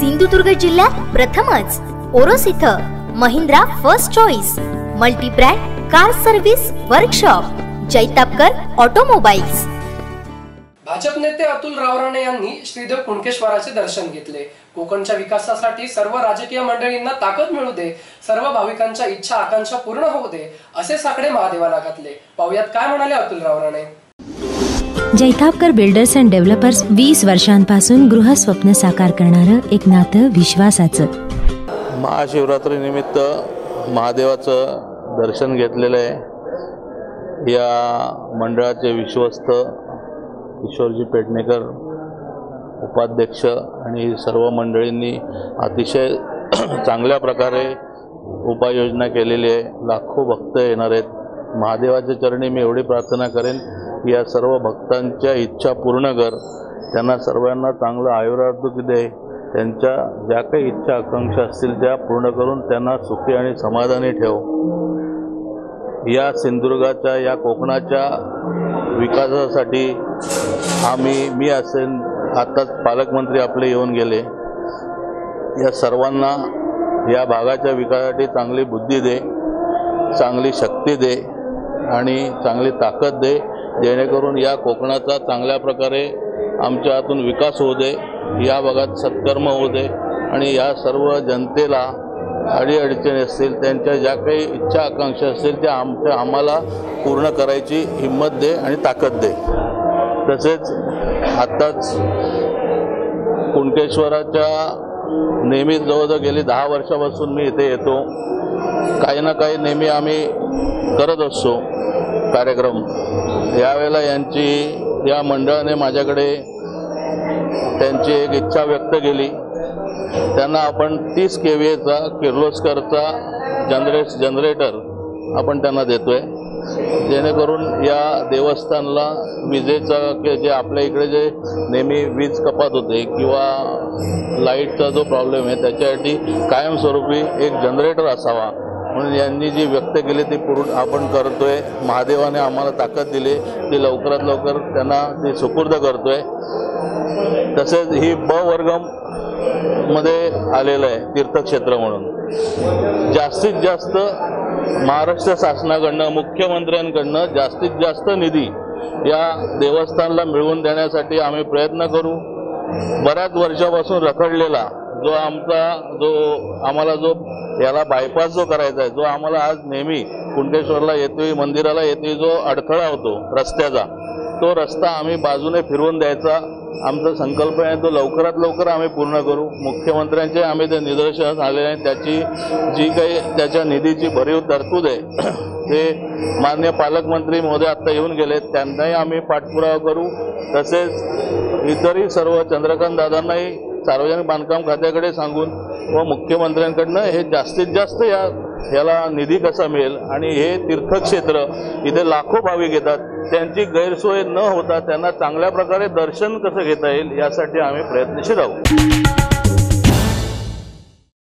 सिंधुदुर्ग जिल्ह्यात प्रथमच. ओरोस इथं Mahindra first choice multibrand car service workshop Jaitapkar automobiles. Bhajap नेते अतुल रावराणे यांनी श्रीदेव कुणकेश्वराचे दर्शन घेतले. कोकणच्या विकासासाठी सर्व राजकीय मंडळींना ताकद मिळू दे. सर्व भाविकांच्या इच्छा आकांक्षा पूर्ण होऊ दे असे साकडे महादेवाला घातले. पाहुयात काय म्हणाले Atul Ravrane? Jaitapkar builders and developers वीस वर्षांपासून गृहस्वप्न साकार करणारं एक नातं विश्वासाचं. महाशिवरात्रीनिमित्त महादेवाचं दर्शन घेतलेलं आहे. या मंडळाचे विश्वस्त किशोरजी पेडणेकर उपाध्यक्ष आणि सर्व मंडळींनी अतिशय चांगल्या प्रकारे उपाययोजना केलेली आहे. लाखो भक्त येणार आहेत. महादेवाच्या चरणी मी एवढी प्रार्थना करेन या सर्व भक्तांच्या इच्छा पूर्ण कर. त्यांना सर्वांना चांगलं आयुरारोग्य दे. त्यांच्या ज्या काही इच्छा आकांक्षा असतील त्या पूर्ण करून त्यांना सुखी आणि समाधानी ठेव. या सिंधुदुर्गाच्या या कोकणाच्या विकासासाठी आम्ही मी असेन आत्ताच पालकमंत्री आपले येऊन गेले. या सर्वांना या भागाच्या विकासासाठी चांगली बुद्धी दे चांगली शक्ती दे आणि चांगली ताकद दे. जेणेकरून या कोकणाचा चांगल्या प्रकारे आमच्या हातून विकास होऊ दे या भागात सत्कर्म होऊ दे आणि या सर्व जनतेला अडीअडचणी असतील त्यांच्या ज्या काही इच्छा आकांक्षा असतील त्या आमच्या आम्हाला पूर्ण करायची हिंमत दे आणि ताकद दे. तसेच आत्ताच कुणकेश्वराच्या नेहमी जवळजवळ गेली दहा वर्षापासून मी इथे येतो. काही ना काही नेहमी आम्ही करत असतो. कार्यक्रम. यावेळेला यांची या मंडळाने माझ्याकडे त्यांची एक इच्छा व्यक्त केली. त्यांना आपण तीस के व्ही एचा किर्लोस्करचा जनरेट जनरेटर आपण त्यांना देतोय. जेणेकरून या देवस्थानला विजेचा कि जे आपल्या इकडे जे नेहमी वीज कपात होते किंवा लाईटचा जो प्रॉब्लेम आहे त्याच्यासाठी कायमस्वरूपी एक जनरेटर असावा. म्हणून यांनी जी व्यक्त केली ती पूर्ण आपण करतोय. महादेवाने आम्हाला ताकद दिली. ती लवकरात लवकर त्यांना ती सुपूर्द करतोय. तसेच ही ब वर्गममध्ये आलेलं आहे तीर्थक्षेत्र म्हणून. जास्तीत जास्त महाराष्ट्र शासनाकडनं मुख्यमंत्र्यांकडनं जास्तीत जास्त निधी या देवस्थानला मिळवून देण्यासाठी आम्ही प्रयत्न करू. बऱ्याच वर्षापासून रखडलेला जो आमचा जो आम्हाला जो याला बायपास जो करायचा आहे जो आम्हाला आज नेहमी कुंडेश्वरला येतोय मंदिराला येतोय जो अडथळा होतो रस्त्याचा तो रस्ता आम्ही बाजूने फिरवून द्यायचा. आमचा संकल्प आहे तो लवकरात लवकर आम्ही पूर्ण करू. मुख्यमंत्र्यांचे आम्ही ते निदर्शनास आलेले आहे त्याची जी काही त्याच्या निधीची भरीव तरतूद आहे ते मान्य पालकमंत्री महोदय आत्ता येऊन गेले त्यांनाही आम्ही पाठपुरावा करू. तसेच इतरही सर्व चंद्रकांत दादांनाही सार्वजनिक बांधकाम खात्याकडे सांगून व मुख्यमंत्र्यांकडनं हे जास्तीत जास्त या याला निधी कसा मिळेल? आणि हे तीर्थक्षेत्र इथे लाखो भाविक येतात. त्यांची गैरसोय न होता त्यांना चांगल्या प्रकारे दर्शन कसं घेता येईल यासाठी आम्ही प्रयत्नशील आहोत.